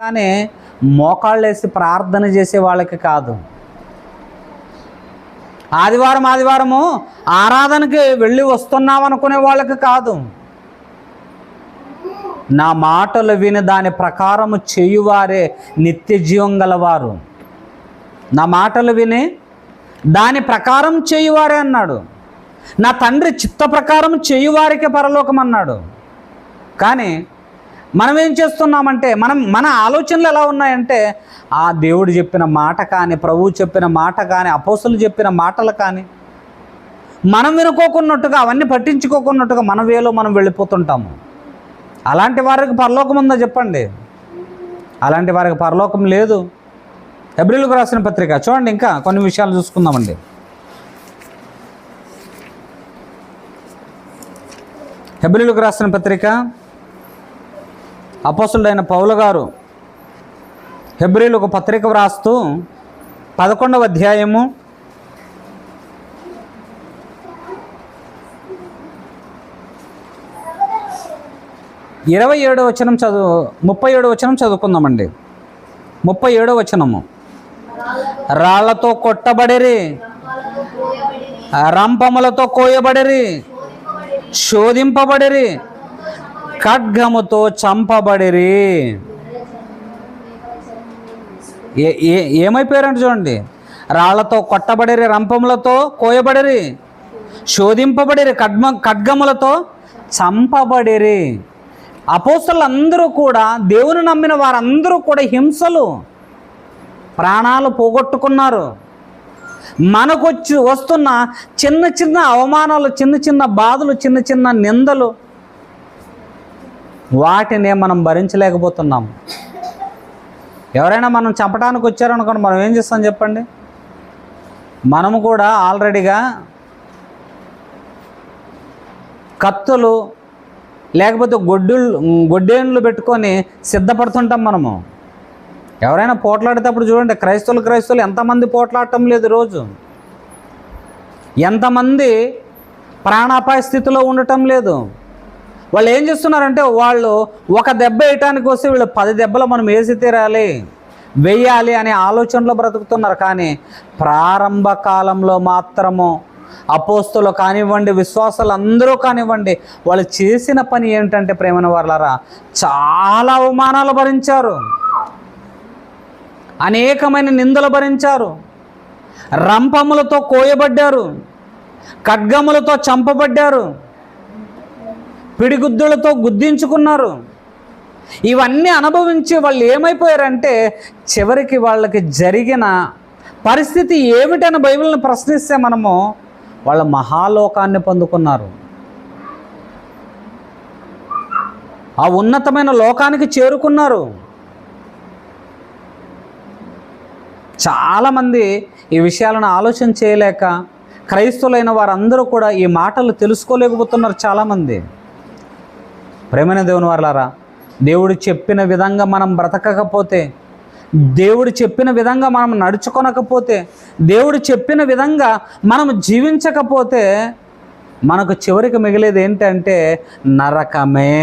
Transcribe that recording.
కానీ మోకాళ్ళేసి ప్రార్థన చేసే వాళ్ళకి కాదు. ఆదివారం ఆదివారము ఆరాధనకి వెళ్ళి వస్తున్నాం అనుకునే వాళ్ళకి కాదు. నా మాటలు విని దాని ప్రకారము చేయువారే నిత్య జీవం గలవారు. నా మాటలు విని దాని ప్రకారం చేయువారే అన్నాడు. నా తండ్రి చిత్త ప్రకారం చేయువారికే పరలోకం అన్నాడు. కానీ మనం ఏం చేస్తున్నామంటే మనం మన ఆలోచనలు ఎలా ఉన్నాయంటే ఆ దేవుడు చెప్పిన మాట కానీ ప్రభువు చెప్పిన మాట కానీ అపోసలు చెప్పిన మాటలు కానీ మనం వినుకోకున్నట్టుగా అవన్నీ పట్టించుకోకున్నట్టుగా మన వేలో మనం వెళ్ళిపోతుంటాము. అలాంటి వారికి పరలోకం ఉందా చెప్పండి? అలాంటి వారికి పరలోకం లేదు. ఎబ్రిల్కు రాసిన పత్రిక చూడండి ఇంకా కొన్ని విషయాలు చూసుకుందామండి. ఎబ్రిల్కు రాసిన పత్రిక అపోసుడైన పౌల గారు హెబ్రిల్ ఒక పత్రిక వ్రాస్తూ పదకొండవ అధ్యాయము ఇరవై ఏడో వచనం చదువు ముప్పై ఏడో వచనం చదువుకుందామండి. ముప్పై ఏడో వచనము. రాళ్ళతో కొట్టబడిరి రంపములతో కోయబడిరి శోధింపబడిరి ఖడ్గముతో చంపబడిరి. ఏ ఏమైపోయారంటే చూడండి. రాళ్ళతో కొట్టబడిరి రంపములతో కోయబడిరి శోధింపబడిరి ఖడ్మ ఖడ్గములతో చంపబడిరి. అపోస్తలందరూ కూడా దేవుని నమ్మిన వారందరూ కూడా హింసలు ప్రాణాలు పోగొట్టుకున్నారు. మనకొచ్చి వస్తున్న చిన్న చిన్న అవమానాలు చిన్న చిన్న బాధలు చిన్న చిన్న నిందలు వాటిని మనం భరించలేకపోతున్నాం. ఎవరైనా మనం చంపడానికి వచ్చారనుకోండి మనం ఏం చేస్తాం చెప్పండి? మనము కూడా ఆల్రెడీగా కత్తులు లేకపోతే గొడ్డులు గొడ్డేళ్ళు పెట్టుకొని సిద్ధపడుతుంటాం మనము. ఎవరైనా పోట్లాడేటప్పుడు చూడండి క్రైస్తవులు క్రైస్తవులు ఎంతమంది పోట్లాడటం లేదు రోజు. ఎంతమంది ప్రాణాపాయ స్థితిలో ఉండటం లేదు. వాళ్ళు ఏం చేస్తున్నారంటే వాళ్ళు ఒక దెబ్బ వేయటానికి వస్తే వీళ్ళు పది దెబ్బలు మనం వేసి తీరాలి వెయ్యాలి అనే ఆలోచనలో బ్రతుకుతున్నారు. కానీ ప్రారంభ కాలంలో మాత్రము అపోస్తులు కానివ్వండి విశ్వాసాలు అందరూ కానివ్వండి వాళ్ళు చేసిన పని ఏంటంటే ప్రేమన వాళ్ళరా చాలా అవమానాలు భరించారు. అనేకమైన నిందలు భరించారు. రంపములతో కోయబడ్డారు. ఖడ్గములతో చంపబడ్డారు. పిడిగుద్దులతో గుద్దించుకున్నారు. ఇవన్నీ అనుభవించి వాళ్ళు ఏమైపోయారంటే చివరికి వాళ్ళకి జరిగిన పరిస్థితి ఏమిటని బైబిల్ని ప్రశ్నిస్తే మనము వాళ్ళ మహాలోకాన్ని పొందుకున్నారు. ఆ ఉన్నతమైన లోకానికి చేరుకున్నారు. చాలామంది ఈ విషయాలను ఆలోచన చేయలేక క్రైస్తవులైన వారందరూ కూడా ఈ మాటలు తెలుసుకోలేకపోతున్నారు చాలామంది. ప్రేమైన దేవుని వారులారా దేవుడు చెప్పిన విధంగా మనం బ్రతకకపోతే దేవుడు చెప్పిన విధంగా మనం నడుచుకొనకపోతే దేవుడు చెప్పిన విధంగా మనం జీవించకపోతే మనకు చివరికి మిగిలేది ఏంటంటే నరకమే.